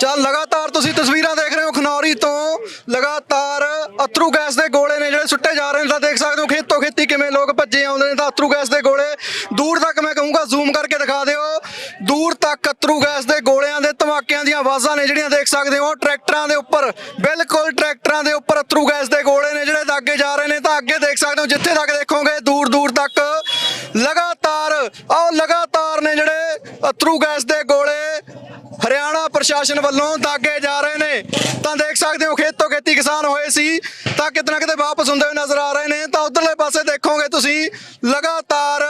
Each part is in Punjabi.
ਚੱਲ ਲਗਾਤਾਰ ਤੁਸੀਂ ਤਸਵੀਰਾਂ ਦੇਖ ਰਹੇ ਹੋ ਖਨੌਰੀ ਤੋਂ। ਲਗਾਤਾਰ ਅਥਰੂ ਗੈਸ ਦੇ ਗੋਲੇ ਨੇ ਜਿਹੜੇ ਸੁੱਟੇ ਜਾ ਰਹੇ ਨੇ, ਤਾਂ ਦੇਖ ਸਕਦੇ ਹੋ ਖੇਤੋਂ ਖੇਤੀ ਕਿਵੇਂ ਲੋਕ ਭੱਜੇ ਆਉਂਦੇ ਨੇ, ਤਾਂ ਅਥਰੂ ਗੈਸ ਦੇ ਗੋਲੇ। ਦੂਰ ਤੱਕ ਮੈਂ ਕਹੂੰਗਾ ਜ਼ੂਮ ਕਰਕੇ ਦਿਖਾ ਦਿਓ। ਦੂਰ ਤੱਕ ਅਥਰੂ ਗੈਸ ਦੇ ਗੋਲਿਆਂ ਦੇ, ਧਮਾਕਿਆਂ ਦੀਆਂ ਆਵਾਜ਼ਾਂ ਨੇ ਜਿਹੜੀਆਂ ਦੇਖ ਸਕਦੇ ਹੋ। ਟਰੈਕਟਰਾਂ ਦੇ ਉੱਪਰ, ਬਿਲਕੁਲ ਟਰੈਕਟਰਾਂ ਦੇ ਉੱਪਰ ਅਥਰੂ ਗੈਸ ਦੇ ਗੋਲੇ ਨੇ ਜਿਹੜੇ ਅੱਗੇ ਜਾ ਰਹੇ ਨੇ, ਤਾਂ ਅੱਗੇ ਦੇਖ ਸਕਦੇ ਹੋ ਜਿੱਥੇ ਤੱਕ ਦੇਖੋਗੇ, ਦੂਰ ਦੂਰ ਤੱਕ। ਲਗਾਤਾਰ, ਆਹ ਲਗਾਤਾਰ ਨੇ ਜਿਹੜੇ ਅਥਰੂ ਗੈਸ ਦੇ ਗੋਲੇ ਹਰਿਆਣਾ ਪ੍ਰਸ਼ਾਸਨ ਵੱਲੋਂ ਦਾਗੇ ਜਾ ਰਹੇ ਨੇ। ਤਾਂ ਦੇਖ ਸਕਦੇ ਹੋ, ਖੇਤੋਂ ਖੇਤੀ ਕਿਸਾਨ ਹੋਏ ਸੀ। ਤਾਂ ਕਿਤੇ ਨਾ ਕਿਤੇ ਵਾਪਸ ਹੁੰਦੇ ਹੋਏ ਨਜ਼ਰ ਆ ਰਹੇ ਨੇ। ਤਾਂ ਉਧਰਲੇ ਪਾਸੇ ਦੇਖੋਗੇ ਤੁਸੀਂ, ਲਗਾਤਾਰ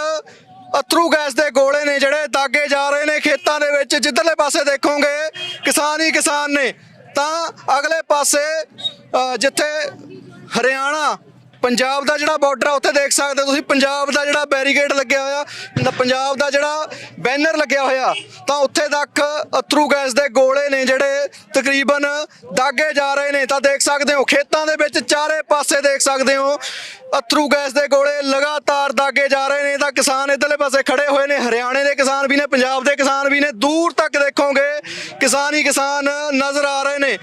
ਅਥਰੂ ਗੈਸ ਦੇ ਗੋਲੇ ਨੇ ਜਿਹੜੇ ਦਾਗੇ ਜਾ ਰਹੇ ਨੇ ਖੇਤਾਂ ਦੇ ਵਿੱਚ। ਜਿੱਧਰਲੇ ਪਾਸੇ ਦੇਖੋਗੇ, ਕਿਸਾਨ ਹੀ ਕਿਸਾਨ ਨੇ। ਤਾਂ ਅਗਲੇ ਪਾਸੇ ਜਿੱਥੇ ਹਰਿਆਣਾ ਪੰਜਾਬ ਦਾ ਜਿਹੜਾ ਬਾਰਡਰ ਆ, ਉੱਥੇ ਦੇਖ ਸਕਦੇ ਹੋ ਤੁਸੀਂ, ਪੰਜਾਬ ਦਾ ਜਿਹੜਾ ਬੈਰੀਕੇਡ ਲੱਗਿਆ ਹੋਇਆ, ਨਾ, ਪੰਜਾਬ ਦਾ ਜਿਹੜਾ ਬੈਨਰ ਲੱਗਿਆ ਹੋਇਆ, ਤਾਂ ਉੱਥੇ ਤੱਕ ਅਥਰੂ ਗੈਸ ਦੇ ਗੋਲੇ ਨੇ ਜਿਹੜੇ ਤਕਰੀਬਨ ਦਾਗੇ ਜਾ ਰਹੇ ਨੇ, ਤਾਂ ਦੇਖ ਸਕਦੇ ਹੋ, ਖੇਤਾਂ ਦੇ ਵਿੱਚ ਚਾਰੇ ਪਾਸੇ ਦੇਖ ਸਕਦੇ ਹੋ, ਅਥਰੂ ਗੈਸ ਦੇ ਗੋਲੇ ਲਗਾਤਾਰ ਦਾਗੇ ਜਾ ਰਹੇ ਨੇ, ਤਾਂ ਕਿਸਾਨ ਇਧਰਲੇ ਪਾਸੇ ਖੜੇ ਹੋਏ ਨੇ, ਹਰਿਆਣੇ ਦੇ ਕਿਸਾਨ ਵੀ ਨੇ, ਪੰਜਾਬ ਦੇ ਕਿਸਾਨ ਵੀ ਨੇ, ਦੂਰ ਤੱਕ ਦੇਖੋਗੇ, ਕਿਸਾਨ ਹੀ ਕਿਸਾਨ ਨਜ਼ਰ ਆ ਰਹੇ ਨੇ।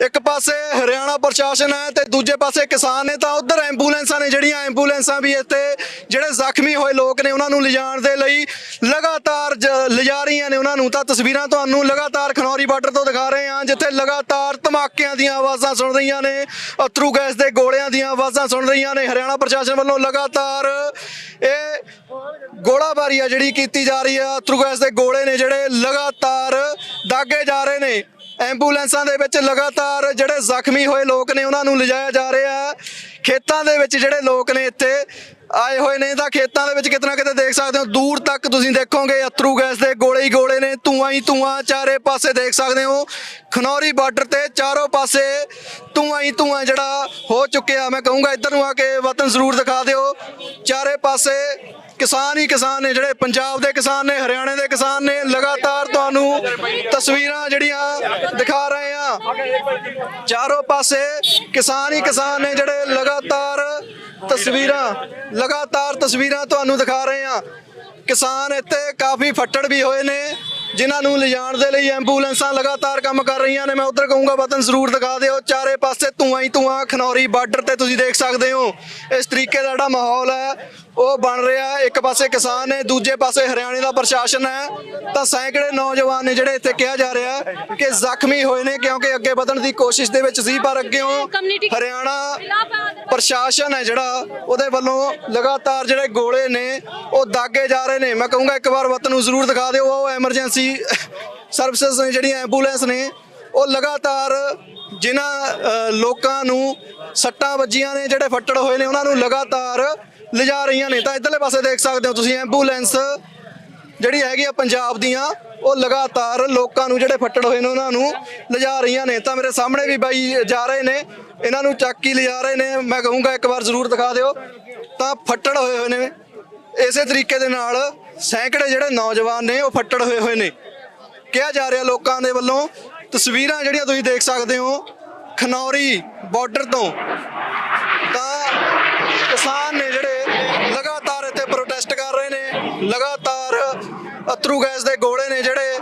ਇੱਕ ਪਾਸੇ ਹਰਿਆਣਾ ਪ੍ਰਸ਼ਾਸਨ ਹੈ ਤੇ ਦੂਜੇ ਪਾਸੇ ਕਿਸਾਨ ਨੇ ਤਾਂ ਉਧਰ ਐਂਬੂਲੈਂਸਾਂ ਨੇ, ਜਿਹੜੀਆਂ ਐਂਬੂਲੈਂਸਾਂ ਵੀ ਇੱਥੇ ਜਿਹੜੇ ਜ਼ਖਮੀ ਹੋਏ ਲੋਕ ਨੇ ਉਹਨਾਂ ਨੂੰ ਲਿਜਾਣ ਦੇ ਲਈ ਲਗਾਤਾਰ ਜ- ਲਿਜਾ ਰਹੀਆਂ ਨੇ ਉਹਨਾਂ ਨੂੰ। ਤਾਂ ਤਸਵੀਰਾਂ ਤੁਹਾਨੂੰ ਲਗਾਤਾਰ ਖਨੌਰੀ ਬਾਰਡਰ ਤੋਂ ਦਿਖਾ ਰਹੇ ਹਾਂ, ਜਿੱਥੇ ਲਗਾਤਾਰ ਧਮਾਕਿਆਂ ਦੀਆਂ ਆਵਾਜ਼ਾਂ ਸੁਣ ਰਹੀਆਂ ਨੇ, ਅਥਰੂ ਗੈਸ ਦੇ ਗੋਲਿਆਂ ਦੀਆਂ ਆਵਾਜ਼ਾਂ ਸੁਣ ਰਹੀਆਂ ਨੇ। ਹਰਿਆਣਾ ਪ੍ਰਸ਼ਾਸਨ ਵੱਲੋਂ ਲਗਾਤਾਰ ਇਹ ਗੋਲਾਬਾਰੀ ਆ ਜਿਹੜੀ ਕੀਤੀ ਜਾ ਰਹੀ ਆ। ਅਥਰੂ ਗੈਸ ਦੇ ਗੋਲੇ ਨੇ ਜਿਹੜੇ ਲਗਾਤਾਰ ਦਾਗੇ ਜਾ ਰਹੇ ਨੇ। ਐਂਬੂਲੈਂਸਾਂ ਦੇ ਵਿੱਚ ਲਗਾਤਾਰ ਜਿਹੜੇ ਜ਼ਖਮੀ ਹੋਏ ਲੋਕ ਨੇ, ਉਹਨਾਂ ਨੂੰ ਲਿਜਾਇਆ ਜਾ ਰਿਹਾ ਖੇਤਾਂ ਦੇ ਵਿੱਚ ਜਿਹੜੇ ਲੋਕ ਨੇ ਇੱਥੇ ਆਏ ਹੋਏ ਨੇ, ਤਾਂ ਖੇਤਾਂ ਦੇ ਵਿੱਚ ਕਿਤਨਾ ਕਿਤੇ ਦੇਖ ਸਕਦੇ ਹੋ, ਦੂਰ ਤੱਕ ਤੁਸੀਂ ਦੇਖੋਗੇ, ਅਥਰੂ ਗੈਸ ਦੇ ਗੋਲੇ ਹੀ ਗੋਲੇ ਨੇ, ਧੂਆਂ ਹੀ ਧੂਆਂ, ਚਾਰੇ ਪਾਸੇ ਦੇਖ ਸਕਦੇ ਹੋ। ਖਨੌਰੀ ਬਾਰਡਰ ਤੇ ਚਾਰੋਂ ਪਾਸੇ ਧੂਆਂ ਹੀ ਧੂਆਂ ਜਿਹੜਾ ਹੋ ਚੁੱਕਿਆ। ਮੈਂ ਕਹੂੰਗਾ ਇੱਧਰ ਨੂੰ ਆ ਕੇ ਵਤਨ ਜ਼ਰੂਰ ਦਿਖਾ ਦਿਓ। ਚਾਰੇ ਪਾਸੇ ਕਿਸਾਨ ਹੀ ਕਿਸਾਨ ਨੇ, ਜਿਹੜੇ ਪੰਜਾਬ ਦੇ ਕਿਸਾਨ ਨੇ, ਹਰਿਆਣੇ ਦੇ ਕਿਸਾਨ ਨੇ, ਲਗਾਤਾਰ ਤੁਹਾਨੂੰ ਤਸਵੀਰਾਂ ਜਿਹੜੀਆਂ ਦਿਖਾ ਰਹੇ ਆ ਚਾਰੋਂ ਪਾਸੇ ਕਿਸਾਨ ਹੀ ਕਿਸਾਨ ਨੇ, ਜਿਹੜੇ ਲਗਾਤਾਰ ਤਸਵੀਰਾਂ ਲਗਾਤਾਰ ਤਸਵੀਰਾਂ ਤੁਹਾਨੂੰ ਦਿਖਾ ਰਹੇ ਆ ਕਿਸਾਨ ਇੱਥੇ ਕਾਫੀ ਫੱਟੜ ਵੀ ਹੋਏ ਨੇ। ਜਿਨ੍ਹਾਂ ਨੂੰ ਲਿਜਾਣ ਦੇ ਲਈ ਐਂਬੂਲੈਂਸਾਂ ਲਗਾਤਾਰ ਕੰਮ ਕਰ ਰਹੀਆਂ ਨੇ, ਮੈਂ ਉਧਰ ਕਹੂੰਗਾ ਵਤਨ ਜ਼ਰੂਰ ਦਿਖਾ ਦਿਓ। ਚਾਰੇ ਪਾਸੇ ਧੂਆਂ ਹੀ ਧੂਆਂ, ਖਨੌਰੀ ਬਾਰਡਰ ਤੇ ਤੁਸੀਂ ਦੇਖ ਸਕਦੇ ਹੋ। ਇਸ ਤਰੀਕੇ ਦਾ ਜਿਹੜਾ ਮਾਹੌਲ ਹੈ, ਉਹ ਬਣ ਰਿਹਾ ਇੱਕ ਪਾਸੇ ਕਿਸਾਨ ਨੇ, ਦੂਜੇ ਪਾਸੇ ਹਰਿਆਣੇ ਦਾ ਪ੍ਰਸ਼ਾਸਨ ਹੈ। ਤਾਂ ਸੈਂਕੜੇ ਨੌਜਵਾਨ ਨੇ ਜਿਹੜੇ ਇੱਥੇ ਕਿਹਾ ਜਾ ਰਿਹਾ ਕਿ ਜ਼ਖਮੀ ਹੋਏ ਨੇ ਕਿਉਂਕਿ ਅੱਗੇ ਵਧਣ ਦੀ ਕੋਸ਼ਿਸ਼ ਦੇ ਵਿੱਚ ਸੀ, ਪਰ ਅੱਗੇੋਂ ਹਰਿਆਣਾ ਪ੍ਰਸ਼ਾਸਨ ਹੈ ਜਿਹੜਾ, ਉਹਦੇ ਵੱਲੋਂ ਲਗਾਤਾਰ ਜਿਹੜੇ ਗੋਲੇ ਨੇ, ਉਹ ਦਾਗੇ ਜਾ ਰਹੇ ਨੇ। ਮੈਂ ਕਹੂੰਗਾ ਇੱਕ ਵਾਰ ਵਤਨ ਨੂੰ ਜ਼ਰੂਰ ਦਿਖਾ ਦਿਓ। ਉਹ ਐਮਰਜੈਂਸੀ ਸਰਵਿਸਿਜ਼ ਨੇ ਜਿਹੜੀਆਂ ਐਂਬੂਲੈਂਸ ਨੇ, ਉਹ ਲਗਾਤਾਰ ਜਿਨ੍ਹਾਂ ਲੋਕਾਂ ਨੂੰ ਸੱਟਾਂ ਵੱਜੀਆਂ ਨੇ, ਜਿਹੜੇ ਫੱਟੜ ਹੋਏ ਨੇ, ਉਹਨਾਂ ਨੂੰ ਲਗਾਤਾਰ ਲਿਜਾ ਰਹੀਆਂ ਨੇ। ਤਾਂ ਇਧਰਲੇ ਪਾਸੇ ਦੇਖ ਸਕਦੇ ਹੋ ਤੁਸੀਂ, ਐਂਬੂਲੈਂਸ ਜਿਹੜੀ ਹੈਗੀ ਆ ਪੰਜਾਬ ਦੀਆਂ, ਉਹ ਲਗਾਤਾਰ ਲੋਕਾਂ ਨੂੰ, ਜਿਹੜੇ ਫੱਟੜ ਹੋਏ ਨੇ, ਉਹਨਾਂ ਨੂੰ ਲਿਜਾ ਰਹੀਆਂ ਨੇ। ਤਾਂ ਮੇਰੇ ਸਾਹਮਣੇ ਵੀ ਬਾਈ ਜਾ ਰਹੇ ਨੇ, ਇਹਨਾਂ ਨੂੰ ਚੱਕ ਹੀ ਲਿਜਾ ਰਹੇ ਨੇ। ਮੈਂ ਕਹੂੰਗਾ ਇੱਕ ਵਾਰ ਜ਼ਰੂਰ ਦਿਖਾ ਦਿਓ। ਤਾਂ ਫੱਟੜ ਹੋਏ ਹੋਏ ਨੇ, ਇਸੇ ਤਰੀਕੇ ਦੇ ਨਾਲ ਸੈਂਕੜੇ ਜਿਹੜੇ ਨੌਜਵਾਨ ਨੇ ਉਹ ਫੱਟੜ ਹੋਏ ਹੋਏ ਨੇ। ਕਿਹਾ ਜਾ ਰਿਹਾ ਲੋਕਾਂ ਦੇ ਵੱਲੋਂ, ਤਸਵੀਰਾਂ ਜਿਹੜੀਆਂ ਤੁਸੀਂ ਦੇਖ ਸਕਦੇ ਹੋ, ਖਨੌਰੀ ਬਾਰਡਰ ਤੋਂ, ਤਾਂ ਕਿਸਾਨ ਨੇ ਜਿਹੜੇ ਲਗਾਤਾਰ ਇੱਥੇ ਪ੍ਰੋਟੈਸਟ ਕਰ ਰਹੇ ਨੇ, ਲਗਾਤਾਰ ਅਤਰੂ ਗੈਸ ਦੇ ਗੋਲੇ ਨੇ ਜਿਹੜੇ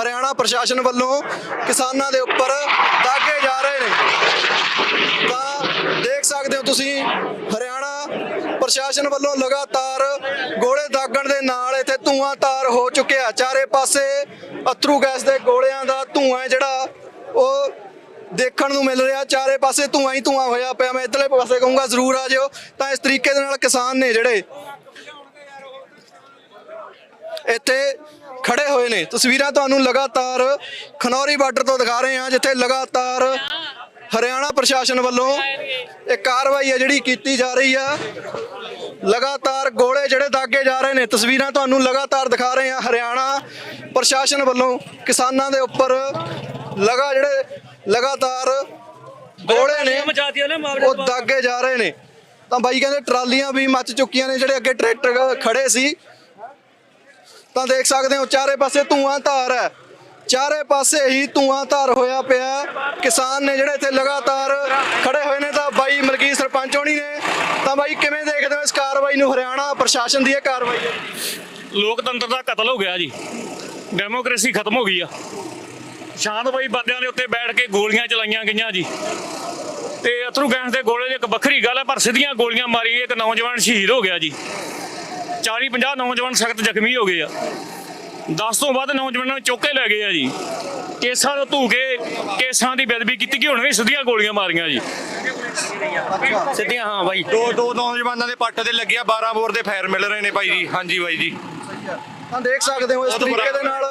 ਹਰਿਆਣਾ ਪ੍ਰਸ਼ਾਸਨ ਵੱਲੋਂ ਕਿਸਾਨਾਂ ਦੇ ਉੱਪਰ ਦਾਗੇ ਜਾ ਰਹੇ ਨੇ। ਤਾਂ ਦੇਖ ਸਕਦੇ ਹੋ ਤੁਸੀਂ, ਹਰਿਆਣਾ ਪ੍ਰਸ਼ਾਸਨ ਵੱਲੋਂ ਲਗਾਤਾਰ ਗੋਲੇ ਨਾਲ ਹੋ ਚੁੱਕਿਆ ਚਾਰੇ ਪਾਸੇ ਅਥਰੂ ਗੈਸ ਦੇ ਗੋਲਿਆਂ ਦਾ ਧੂਆਂ ਜਿਹੜਾ, ਉਹ ਦੇਖਣ ਨੂੰ ਮਿਲ ਰਿਹਾ। ਚਾਰੇ ਪਾਸੇ ਧੂਆਂ ਹੀ ਧੂਆਂ ਹੋਇਆ ਪਿਆ। ਮੈਂ ਇਧਰਲੇ ਪਾਸੇ ਕਹੂੰਗਾ, ਜ਼ਰੂਰ ਆ ਜਿਓ। ਤਾਂ ਇਸ ਤਰੀਕੇ ਦੇ ਨਾਲ ਕਿਸਾਨ ਨੇ ਜਿਹੜੇ ਇੱਥੇ ਖੜੇ ਹੋਏ ਨੇ। ਤਸਵੀਰਾਂ ਤੁਹਾਨੂੰ ਲਗਾਤਾਰ ਖਨੌਰੀ ਬਾਰਡਰ ਤੋਂ ਦਿਖਾ ਰਹੇ ਹਾਂ, ਜਿੱਥੇ ਲਗਾਤਾਰ ਹਰਿਆਣਾ ਪ੍ਰਸ਼ਾਸਨ ਵੱਲੋਂ ਇਹ ਕਾਰਵਾਈ ਹੈ ਜਿਹੜੀ ਕੀਤੀ ਜਾ ਰਹੀ ਆ ਲਗਾਤਾਰ ਗੋਲੇ ਜਿਹੜੇ ਦਾਗੇ ਜਾ ਰਹੇ ਨੇ ਤਸਵੀਰਾਂ ਤੁਹਾਨੂੰ ਲਗਾਤਾਰ ਦਿਖਾ ਰਹੇ ਹਾਂ। ਹਰਿਆਣਾ ਪ੍ਰਸ਼ਾਸਨ ਵੱਲੋਂ ਕਿਸਾਨਾਂ ਦੇ ਉੱਪਰ ਲਗਾ ਜਿਹੜੇ ਲਗਾਤਾਰ ਗੋਲੇ ਨੇ ਉਹ ਦਾਗੇ ਜਾ ਰਹੇ ਨੇ। ਤਾਂ ਬਾਈ ਕਹਿੰਦੇ ਟਰਾਲੀਆਂ ਵੀ ਮੱਚ ਚੁੱਕੀਆਂ ਨੇ ਜਿਹੜੇ ਅੱਗੇ ਟਰੈਕਟਰ ਖੜੇ ਸੀ। ਤਾਂ ਦੇਖ ਸਕਦੇ ਹੋ ਚਾਰੇ ਪਾਸੇ ਧੂਆਂ ਧਾਰ ਹੈ। ਚਾਰੇ ਪਾਸੇ ਹੀ ਧੂਆਂ ਧਾਰ ਹੋਇਆ ਪਿਆ ਕਿਸਾਨ ਨੇ ਜਿਹੜੇ ਇੱਥੇ ਲਗਾਤਾਰ ਖੜੇ ਹੋਏ ਨੇ ਤਾਂ ਬਾਈ ਮਲਕੀਤ ਸਰਪੰਚ ਹੋਣੀ ਨੇ। ਤਾਂ ਬਾਈ, ਕਿਵੇਂ ਦੇਖਦੇ ਹੋ ਇਸ ਕਾਰਵਾਈ ਨੂੰ ਹਰਿਆਣਾ ਪ੍ਰਸ਼ਾਸਨ ਦੀ ਇਹ ਕਾਰਵਾਈ ਹੈ? ਲੋਕਤੰਤਰ ਦਾ ਕਤਲ ਹੋ ਗਿਆ ਜੀ। ਡੈਮੋਕ੍ਰੇਸੀ ਖਤਮ ਹੋ ਗਈ ਆ। ਸ਼ਾਂਤਮਈ ਬੰਦਿਆਂ ਦੇ ਉੱਤੇ ਬੈਠ ਕੇ ਗੋਲੀਆਂ ਚਲਾਈਆਂ ਗਈਆਂ ਜੀ। ਤੇ ਅਥਰੂ ਗੈਸ ਦੇ ਗੋਲੇ ਦੀ ਇੱਕ ਵੱਖਰੀ ਗੱਲ ਹੈ ਪਰ ਸਿੱਧੀਆਂ ਗੋਲੀਆਂ ਮਾਰੀ ਇੱਕ ਨੌਜਵਾਨ ਸ਼ਹੀਦ ਹੋ ਗਿਆ ਜੀ। 40 50 ਨੌਜਵਾਨ ਸਖਤ ਜ਼ਖਮੀ ਹੋ ਗਏ ਆ। 10 ਤੋਂ ਵੱਧ ਨੌਜਵਾਨਾਂ ਨੂੰ ਚੁੱਕ ਕੇ ਲੈ ਗਏ ਆ ਜੀ। ਕੇਸਾਂ ਨੂੰ ਧੂ ਕੇ ਕੇਸਾਂ ਦੀ ਬੇਦਬੀ ਕੀਤੀ ਕਿ ਹੁਣ ਵੀ ਸਿੱਧੀਆਂ ਗੋਲੀਆਂ ਮਾਰੀਆਂ ਜੀ। ਸਿੱਧੀਆਂ ਹਾਂ ਬਾਈ। ਦੋ ਦੋ ਨੌਜਵਾਨਾਂ ਦੇ ਪੱਟ ਦੇ ਲੱਗਿਆ 12 ਬੋਰ ਦੇ ਫਾਇਰ ਮਿਲ ਰਹੇ ਨੇ ਭਾਈ ਜੀ। ਹਾਂਜੀ ਬਾਈ ਜੀ। ਤਾਂ ਦੇਖ ਸਕਦੇ ਹੋ ਇਸ ਤਰੀਕੇ ਦੇ ਨਾਲ।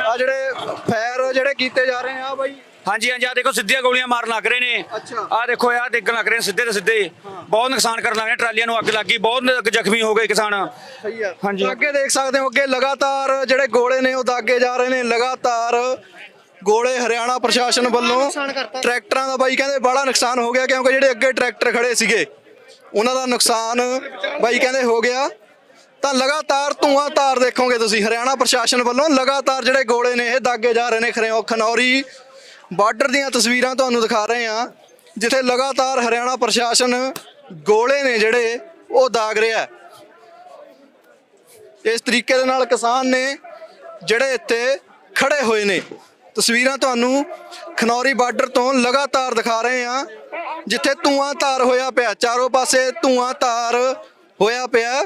ਆ ਜਿਹੜੇ ਫੈਰ ਜਿਹੜੇ ਕੀਤੇ ਜਾ ਰਹੇ ਆ ਬਾਈ ਹਾਂਜੀ ਹਾਂਜੀ ਆ ਦੇਖੋ ਸਿੱਧੀਆਂ ਗੋਲੀਆਂ ਮਾਰਨ ਲੱਗ ਰਹੇ ਨੇ। ਆ ਦੇਖੋ ਆ ਡਿੱਗਣ ਲੱਗ ਰਹੇ ਨੇ ਸਿੱਧੇ ਤੇ ਸਿੱਧੇ। ਬਹੁਤ ਨੁਕਸਾਨ ਕਰਨ ਲੱਗ ਰਹੇ ਨੇ ਟਰਾਲੀਆਂ ਨੂੰ ਅੱਗ ਲੱਗੀ ਬਹੁਤ ਜ਼ਖਮੀ ਹੋ ਗਏ ਕਿਸਾਨ। ਸਹੀ ਆ ਹਾਂਜੀ। ਤਾਂ ਅੱਗੇ ਦੇਖ ਸਕਦੇ ਹੋ ਅੱਗੇ ਲਗਾਤਾਰ ਜਿਹੜੇ ਗੋਲੇ ਨੇ ਉਹ ਦਾਗੇ ਜਾ ਰਹੇ ਨੇ। ਲਗਾਤਾਰ ਗੋਲੇ ਹਰਿਆਣਾ ਪ੍ਰਸ਼ਾਸਨ ਵੱਲੋਂ ਟਰੈਕਟਰਾਂ ਦਾ ਬਾਈ ਕਹਿੰਦੇ ਬੜਾ ਨੁਕਸਾਨ ਹੋ ਗਿਆ ਕਿਉਂਕਿ ਜਿਹੜੇ ਅੱਗੇ ਟਰੈਕਟਰ ਖੜੇ ਸੀਗੇ ਉਹਨਾਂ ਦਾ ਨੁਕਸਾਨ ਬਾਈ ਕਹਿੰਦੇ ਹੋ ਗਿਆ। ਤਾਂ ਲਗਾਤਾਰ ਧੂਆਂ ਤਾਰ ਦੇਖੋਗੇ ਤੁਸੀਂ ਹਰਿਆਣਾ ਪ੍ਰਸ਼ਾਸਨ ਵੱਲੋਂ ਲਗਾਤਾਰ ਜਿਹੜੇ ਗੋਲੇ ਨੇ ਇਹ ਦਾਗੇ ਜਾ ਰਹੇ ਨੇ ਖਰਿਓ ਖਨੌਰੀ ਬਾਰਡਰ ਦੀਆਂ ਤਸਵੀਰਾਂ ਤੁਹਾਨੂੰ ਦਿਖਾ ਰਹੇ ਹਾਂ, ਜਿੱਥੇ ਲਗਾਤਾਰ ਹਰਿਆਣਾ ਪ੍ਰਸ਼ਾਸਨ ਗੋਲੇ ਨੇ ਜਿਹੜੇ, ਉਹ ਦਾਗ ਰਿਹਾ ਇਸ ਤਰੀਕੇ ਦੇ ਨਾਲ ਕਿਸਾਨ ਨੇ ਜਿਹੜੇ ਇੱਥੇ ਖੜੇ ਹੋਏ ਨੇ। ਤਸਵੀਰਾਂ ਤੁਹਾਨੂੰ ਖਨੌਰੀ ਬਾਰਡਰ ਤੋਂ ਲਗਾਤਾਰ ਦਿਖਾ ਰਹੇ ਹਾਂ, ਜਿੱਥੇ ਧੂਆਂ ਧਾਰ ਹੋਇਆ ਪਿਆ। ਚਾਰੋਂ ਪਾਸੇ ਧੂਆਂ ਧਾਰ ਹੋਇਆ ਪਿਆ।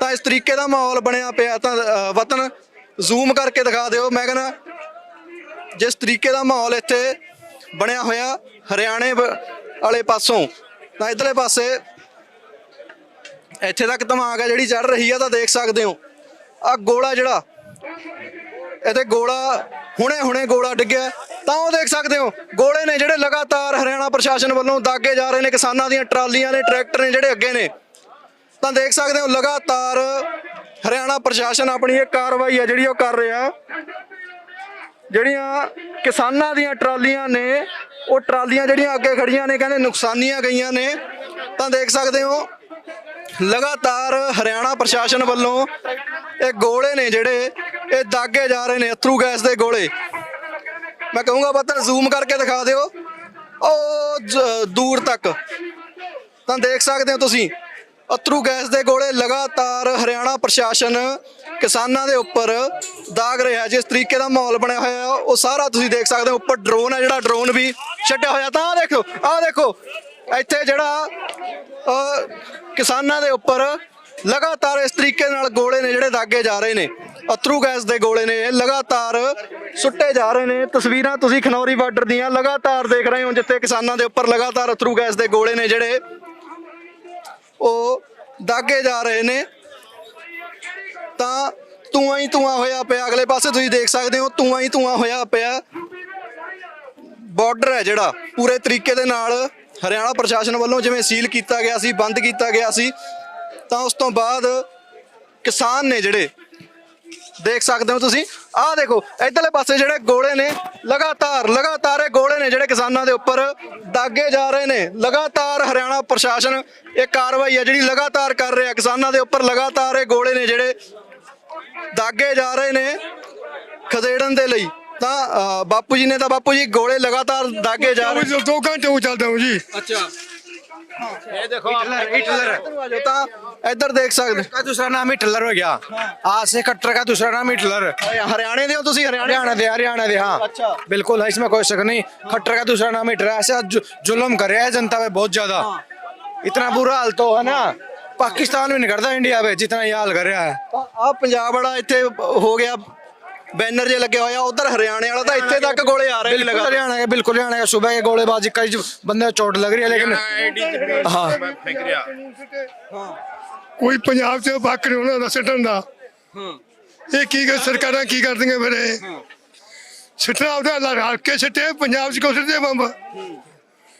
ਤਾਂ ਇਸ ਤਰੀਕੇ ਦਾ ਮਾਹੌਲ ਬਣਿਆ ਪਿਆ। ਤਾਂ ਵਤਨ ਜ਼ੂਮ ਕਰਕੇ ਦਿਖਾ ਦਿਓ। ਮੈਂ ਕਹਿੰਦਾ ਜਿਸ ਤਰੀਕੇ ਦਾ ਮਾਹੌਲ ਇੱਥੇ ਬਣਿਆ ਹੋਇਆ ਹਰਿਆਣੇ ਵ- ਵਾਲੇ ਪਾਸੋਂ। ਤਾਂ ਇਧਰਲੇ ਪਾਸੇ ਇੱਥੇ ਤੱਕ ਧਮਾਕ ਹੈ ਜਿਹੜੀ ਚੜ ਰਹੀ ਹੈ ਤਾਂ ਦੇਖ ਸਕਦੇ ਹੋ। ਆ ਗੋਲਾ ਜਿਹੜਾ ਇਹਦੇ ਗੋਲਾ, ਹੁਣੇ ਹੁਣੇ ਗੋਲਾ ਡਿੱਗਿਆ। ਤਾਂ ਉਹ ਦੇਖ ਸਕਦੇ ਹੋ, ਗੋਲੇ ਨੇ ਜਿਹੜੇ ਲਗਾਤਾਰ ਹਰਿਆਣਾ ਪ੍ਰਸ਼ਾਸਨ ਵੱਲੋਂ ਦਾਗੇ ਜਾ ਰਹੇ ਨੇ, ਕਿਸਾਨਾਂ ਦੀਆਂ ਟਰਾਲੀਆਂ ਨੇ, ਟਰੈਕਟਰ ਨੇ ਜਿਹੜੇ ਅੱਗੇ ਨੇ। ਤਾਂ ਦੇਖ ਸਕਦੇ ਹੋ, ਲਗਾਤਾਰ ਹਰਿਆਣਾ ਪ੍ਰਸ਼ਾਸਨ ਆਪਣੀ ਇਹ ਕਾਰਵਾਈ ਹੈ ਜਿਹੜੀ ਉਹ ਕਰ ਰਿਹਾ। ਜਿਹੜੀਆਂ ਕਿਸਾਨਾਂ ਦੀਆਂ ਟਰਾਲੀਆਂ ਨੇ, ਉਹ ਟਰਾਲੀਆਂ ਜਿਹੜੀਆਂ ਅੱਗੇ ਖੜੀਆਂ ਨੇ, ਕਹਿੰਦੇ ਨੁਕਸਾਨੀਆਂ ਗਈਆਂ ਨੇ। ਤਾਂ ਦੇਖ ਸਕਦੇ ਹੋ, ਲਗਾਤਾਰ ਹਰਿਆਣਾ ਪ੍ਰਸ਼ਾਸਨ ਵੱਲੋਂ ਇਹ ਗੋਲੇ ਨੇ ਜਿਹੜੇ, ਇਹ ਦਾਗੇ ਜਾ ਰਹੇ ਨੇ, ਅਥਰੂ ਗੈਸ ਦੇ ਗੋਲੇ। ਮੈਂ ਕਹੂੰਗਾ ਬਤਨ ਜ਼ੂਮ ਕਰਕੇ ਦਿਖਾ ਦਿਓ। ਉਹ ਦੂਰ ਤੱਕ। ਤਾਂ ਦੇਖ ਸਕਦੇ ਹੋ ਤੁਸੀਂ, ਅਥਰੂ ਗੈਸ ਦੇ ਗੋਲੇ ਲਗਾਤਾਰ ਹਰਿਆਣਾ ਪ੍ਰਸ਼ਾਸਨ ਕਿਸਾਨਾਂ ਦੇ ਉੱਪਰ ਦਾਗ ਰਿਹਾ ਜਿਸ ਤਰੀਕੇ ਦਾ ਮਾਹੌਲ ਬਣਿਆ ਹੋਇਆ ਉਹ ਸਾਰਾ ਤੁਸੀਂ ਦੇਖ ਸਕਦੇ ਹੋ। ਉੱਪਰ ਡਰੋਨ ਹੈ, ਜਿਹੜਾ ਡਰੋਨ ਵੀ ਛੱਡਿਆ ਹੋਇਆ। ਤਾਂ ਆਹ ਦੇਖੋ ਆਹ ਦੇਖੋ, ਇੱਥੇ ਜਿਹੜਾ ਕਿਸਾਨਾਂ ਦੇ ਉੱਪਰ ਲਗਾਤਾਰ ਇਸ ਤਰੀਕੇ ਨਾਲ ਗੋਲੇ ਨੇ ਜਿਹੜੇ ਦਾਗੇ ਜਾ ਰਹੇ ਨੇ। ਅਥਰੂ ਗੈਸ ਦੇ ਗੋਲੇ ਨੇ, ਇਹ ਲਗਾਤਾਰ ਸੁੱਟੇ ਜਾ ਰਹੇ ਨੇ। ਤਸਵੀਰਾਂ ਤੁਸੀਂ ਖਨੌਰੀ ਬਾਰਡਰ ਦੀਆਂ ਲਗਾਤਾਰ ਦੇਖ ਰਹੇ ਹੋ, ਜਿੱਥੇ ਕਿਸਾਨਾਂ ਦੇ ਉੱਪਰ ਲਗਾਤਾਰ ਅਥਰੂ ਗੈਸ ਦੇ ਗੋਲੇ ਨੇ ਜਿਹੜੇ ਉਹ ਦਾਗੇ ਜਾ ਰਹੇ ਨੇ। ਤਾਂ ਧੂਆਂ ਹੀ ਧੂਆਂ ਹੋਇਆ ਪਿਆ। ਅਗਲੇ ਪਾਸੇ ਤੁਸੀਂ ਦੇਖ ਸਕਦੇ ਹੋ, ਧੂਆਂ ਹੀ ਧੂਆਂ ਹੋਇਆ ਪਿਆ। ਬਾਰਡਰ ਹੈ ਜਿਹੜਾ, ਪੂਰੇ ਤਰੀਕੇ ਦੇ ਨਾਲ ਹਰਿਆਣਾ ਪ੍ਰਸ਼ਾਸਨ ਵੱਲੋਂ ਜਿਵੇਂ ਸੀਲ ਕੀਤਾ ਗਿਆ ਸੀ, ਬੰਦ ਕੀਤਾ ਗਿਆ ਸੀ, ਤਾਂ ਉਸ ਤੋਂ ਬਾਅਦ ਕਿਸਾਨ ਨੇ ਜਿਹੜੇ, ਦੇਖ ਸਕਦੇ ਹੋ ਤੁਸੀਂ, ਆਹ ਦੇਖੋ, ਇਧਰਲੇ ਪਾਸੇ ਜਿਹੜੇ ਗੋਲੇ ਨੇ, ਲਗਾਤਾਰ ਲਗਾਤਾਰ ਇਹ ਗੋਲੇ ਨੇ ਜਿਹੜੇ ਕਿਸਾਨਾਂ ਦੇ ਉੱਪਰ ਦਾਗੇ ਜਾ ਰਹੇ ਨੇ। ਲਗਾਤਾਰ ਹਰਿਆਣਾ ਪ੍ਰਸ਼ਾਸਨ ਇਹ ਕਾਰਵਾਈ ਹੈ ਜਿਹੜੀ ਲਗਾਤਾਰ ਕਰ ਰਿਹਾ, ਕਿਸਾਨਾਂ ਦੇ ਉੱਪਰ ਲਗਾਤਾਰ ਇਹ ਗੋਲੇ ਨੇ ਜਿਹੜੇ ਦਾਗੇ ਜਾ ਰਹੇ ਨੇ ਖਦੇੜਨ ਦੇ ਲਈ ਤਾਂ ਅ, ਬਾਪੂ ਜੀ ਨੇ ਤਾਂ ਬਾਪੂ ਜੀ ਗੋਲੇ ਲਗਾਤਾਰ ਦਾਗੇ ਜਾ ਰਹੇ मैं दो घंटे को चलता हूँ जी ਅੱਛਾ ਇਹ ਦੇਖੋ ਹਿਟਲਰ ਤਾਂ ਇੱਧਰ ਦੇਖ ਸਕਦੇ का दूसरा नाम हिटलर हो गया आज से कट्टर का दूसरा नाम हिटलर ਹਰਿਆਣੇ ਦੇ ਹੋ ਤੁਸੀਂ ਹਰਿਆਣੇ हरियाणा दे हरियाणा दे हाँ अच्छा। बिल्कुल है इसमें कोई शक नहीं खट्टर का दूसरा नाम हिटलर है। ऐसा जु- जुल्म कर रहा है जनता पे बहुत ज्यादा इतना बुरा हाल तो है ना पाकिस्तान भी नहीं करता इंडिया पे जितना ये हाल कर रहा है ਆ ਪੰਜਾਬ ਵਾਲਾ ਇੱਥੇ ਹੋ ਗਿਆ ਬੈਨਰ ਜੇ ਲੱਗੇ ਹੋਇਆ ਉਧਰ ਹਰਿਆਣੇ ਵਾਲਾ ਤਾਂ ਇੱਥੇ ਤੱਕ ਗੋਲੇ ਆ ਰਹੇ ਨੇ बिल्कुल ਲਗਾ हरियाणा के बिल्कुल हरियाणा के सुबह के गोलेबाजी कई जो बंदे को चोट लग रही है लेकिन हाँ ਕੋਈ ਪੰਜਾਬ 'ਚ ਵੱਖ ਨਹੀਂ ਉਹਨਾਂ ਦਾ ਸਿੱਟਣ ਦਾ ਇਹ ਕੀ ਕਰ ਸਰਕਾਰਾਂ ਕੀ ਕਰਦੀਆਂ ਫਿਰ ਇਹ ਸਿੱਟਣਾ ਉਹਦਾ ਲਾ ਕੇ ਸਿੱਟੇ ਪੰਜਾਬ 'ਚ ਕਿਉਂ ਸਿੱਟਦੇ ਬੰਬ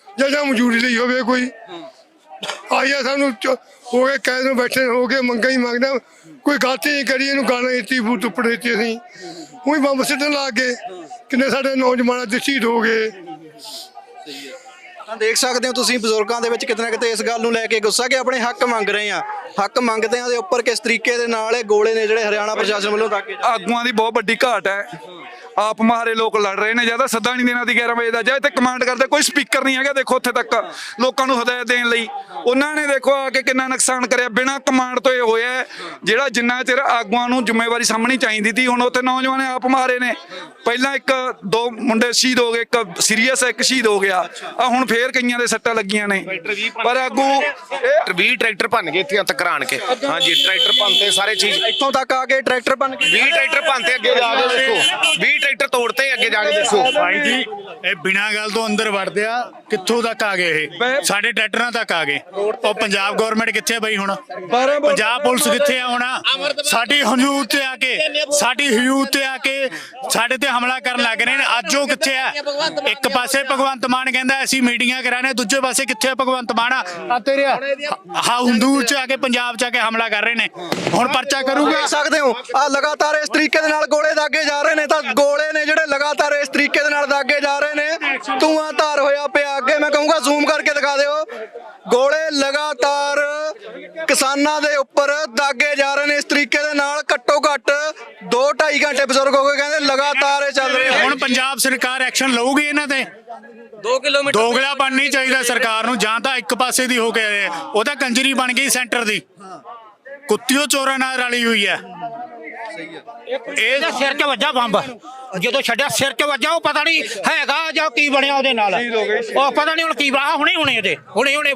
ਜਾਂ ਜਾਂ ਮਜ਼ਦੂਰੀ ਲਈ ਹੋਵੇ ਕੋਈ ਆਇਆ ਸਾਨੂੰ ਚ- ਹੋ ਗਏ ਕੈਦ ਨੂੰ ਬੈਠੇ ਹੋ ਕੇ ਮੰਗਾ ਹੀ ਮੰਗਦਾ। ਕੋਈ ਗਲਤੀ ਨਹੀਂ ਕਰੀ ਇਹਨੂੰ ਗਾਣਾ ਇੱਤੀ ਬੂ ਟੁੱਪੜ ਦਿੱਤੀ ਅਸੀਂ। ਉਹੀ ਬੰਬ ਸਿੱਟਣ ਲੱਗ ਗਏ। ਕਿੰਨੇ ਸਾਡੇ ਨੌਜਵਾਨਾਂ ਦੇ ਸ਼ਹੀਦ ਹੋ ਗਏ। ਤਾਂ ਦੇਖ ਸਕਦੇ ਹੋ ਤੁਸੀਂ ਬਜ਼ੁਰਗਾਂ ਦੇ ਵਿੱਚ ਕਿਤੇ ਨਾ ਕਿਤੇ ਇਸ ਗੱਲ ਨੂੰ ਲੈ ਕੇ ਗੁੱਸਾ ਕਿ ਆਪਣੇ ਹੱਕ ਮੰਗ ਰਹੇ ਆ ਹੱਕ ਮੰਗਦੇ ਆ ਦੇ ਉੱਪਰ ਕਿਸ ਤਰੀਕੇ ਦੇ ਨਾਲ ਇਹ ਗੋਲੇ ਨੇ ਜਿਹੜੇ ਹਰਿਆਣਾ ਪ੍ਰਸ਼ਾਸਨ ਵੱਲੋਂ ਰਹੇ ਆਗੂਆਂ ਦੀ ਬਹੁਤ ਵੱਡੀ ਘਾਟ ਹੈ। ਆਪ ਮਹਾਰੇ ਲੋਕ ਲੜ ਰਹੇ ਨੇ ਜ਼ਿਆਦਾ ਸੱਦਾ ਨਹੀਂ ਦੇਣਾ ਦੀ 11 ਵਜੇ ਦਾ ਜਾਂ ਇੱਥੇ ਕਮਾਂਡ ਕਰਦੇ ਕੋਈ ਸਪੀਕਰ ਨਹੀਂ ਹੈਗਾ ਦੇਖੋ ਉੱਥੇ ਤੱਕ ਲੋਕਾਂ ਨੂੰ ਹਦਾਇਤ ਦੇਣ ਲਈ। ਉਹਨਾਂ ਨੇ ਦੇਖੋ ਆ ਕੇ ਕਿੰਨਾ ਨੁਕਸਾਨ ਕਰਿਆ ਬਿਨਾਂ ਕਮਾਂਡ ਤੋਂ ਇਹ ਹੋਇਆ। ਜਿਹੜਾ ਜਿੰਨਾ ਚਿਰ ਆਗੂਆਂ ਨੂੰ ਜ਼ਿੰਮੇਵਾਰੀ ਸਾਹਮਣੀ ਚਾਹੀਦੀ ਸੀ ਹੁਣ ਉੱਥੇ ਨੌਜਵਾਨ ਆਪ ਮਾਰੇ ਨੇ। ਪਹਿਲਾਂ ਇੱਕ ਦੋ ਮੁੰਡੇ ਸ਼ਹੀਦ ਹੋ ਗਏ ਇੱਕ ਸੀਰੀਅਸ ਇੱਕ ਸ਼ਹੀਦ ਹੋ ਗਿਆ। ਆ ਹੁਣ ਫੇਰ ਕਈਆਂ ਦੇ ਸੱਟਾਂ ਲੱਗੀਆਂ ਨੇ। ਪਰ ਆਗੂ ਇਹ 20 ਟਰੈਕਟਰ ਭੰਨ ਗਏ ਇੱਥੇ ਤਕਰਾਣ ਕੇ। ਹਾਂਜੀ ਟਰੈਕਟਰ ਭੰਨਤੇ ਸਾਰੇ ਚੀਜ਼। ਇੱਥੋਂ ਤੱਕ ਆ ਕੇ ਟਰੈਕਟਰ ਬਣ ਕੇ 20 ਟਰੈਕਟਰ ਭੰਨਤੇ ਅੱਗੇ ਜਾ ਕੇ ਦੇਖੋ। 20 ਟਰੈਕਟਰ ਤੋੜਤੇ ਅੱਗੇ ਜਾ ਕੇ ਦੇਖੋ ਭਾਈ ਜੀ ਇਹ ਬਿਨਾਂ ਗੱਲ ਤੋਂ ਅੰਦਰ ਵੜਦੇ ਆ ਕਿੱਥੋਂ ਤੱਕ ਆ ਗਏ ਇਹ? ਸਾਡੇ ਟਰੈਕਟਰਾਂ ਤੱਕ ਆ ਗਏ। ਉਹ ਪੰਜਾਬ ਗਵਰਨਮੈਂਟ ਕਿੱਥੇ ਆ ਬਈ ਹੁਣ? ਪੰਜਾਬ ਪੁਲਿਸ ਕਿੱਥੇ ਆ ਹੁਣ? ਸਾਡੀ ਹਜੂਤ ਤੇ ਆ ਕੇ ਸਾਡੀ ਹਜੂਤ ਤੇ ਆ ਕੇ ਸਾਡੇ ਤੇ ਹਮਲਾ ਕਰਨ ਲੱਗ ਰਹੇ ਨੇ। ਅੱਜ ਉਹ ਕਿੱਥੇ ਆ? ਇੱਕ ਪਾਸੇ ਭਗਵੰਤ ਮਾਨ ਕਹਿੰਦਾ ਅਸੀਂ ਮੀਟਿੰਗਾਂ ਕਰਾਣੇ ਦੂਜੇ ਪਾਸੇ ਕਿੱਥੇ ਆ ਭਗਵੰਤ ਮਾਨ? ਆ ਤੇਰੇ ਹਾਂ ਹਿੰਦੂ ਚ ਆ ਕੇ ਪੰਜਾਬ ਚ ਆ ਕੇ ਹਮਲਾ ਕਰ ਰਹੇ ਨੇ। ਹੁਣ ਪਰਚਾ ਕਰੂਗਾ? ਦੇਖ ਸਕਦੇ ਹੋ ਆ ਲਗਾਤਾਰ ਇਸ ਤਰੀਕੇ ਦੇ ਨਾਲ ਗੋਲੇ ਦਾਗੇ ਜਾ ਰਹੇ ਨੇ ਤਾਂ ਗੋਲੇ ਨੇ ਜਿਹੜੇ ਲਗਾਤਾਰ ਇਸ ਤਰੀਕੇ ਦੇ ਨਾਲ ਦਾਗੇ ਜਾ ਰਹੇ ਨੇ। ਧੂਆਂ ਧਾਰ ਹੋਇਆ ਪਿਆ। ਅੱਗੇ ਮੈਂ ਕਹੂੰਗਾ ਜ਼ੂਮ ਕਰਕੇ ਦਿਖਾ ਦਿਓ। ਗੋਲੇ ਲਗਾਤਾਰ ਕਿਸਾਨਾਂ ਦੇ ਉੱਪਰ ਦਾਗੇ ਜਾ ਰਹੇ ਨੇ। ਇਸ ਤਰੀਕੇ ਦੇ ਨਾਲ ਘੱਟੋ ਘੱਟ 2.5 ਘੰਟੇ ਬਜ਼ੁਰਗ ਹੋ ਗਏ ਕਹਿੰਦੇ ਲਗਾਤਾਰ ਇਹ ਚੱਲ ਰਿਹਾ ਹੁਣ ਪੰਜਾਬ ਸਰਕਾਰ ਐਕਸ਼ਨ ਲਊਗੀ ਇਹਨਾਂ ਤੇ? 2 ਕਿਲੋਮੀਟਰ ਦੋਗਲਾ ਬਣਨੀ ਚਾਹੀਦਾ ਸਰਕਾਰ ਨੂੰ ਜਾਂ ਤਾਂ ਇੱਕ ਪਾਸੇ ਦੀ ਹੋ ਕੇ ਉਹ ਤਾਂ ਕੰਜਰੀ ਬਣ ਗਈ ਸੈਂਟਰ ਦੀ। ਕੁੱਤਿਓ ਚੋਰਾਂ ਨਾਲ ਰਲੀ ਹੋਈ ਹੈ। ਇਹਦੇ ਸਿਰ 'ਚ ਵੱਜਾ ਬੰਬ। ਜਦੋਂ ਛੱਡਿਆ ਸਿਰ 'ਚ ਵੱਜਾ ਉਹ ਪਤਾ ਨਹੀਂ ਹੈਗਾ ਜਾਂ ਕੀ ਬਣਿਆ ਉਹਦੇ ਨਾਲ। ਉਹ ਪਤਾ ਨਹੀਂ ਹੁਣ ਕੀ ਬਣਾ ਹੁਣੇ ਹੁਣੇ ਇਹਦੇ ਹੁਣੇ ਹੁਣੇ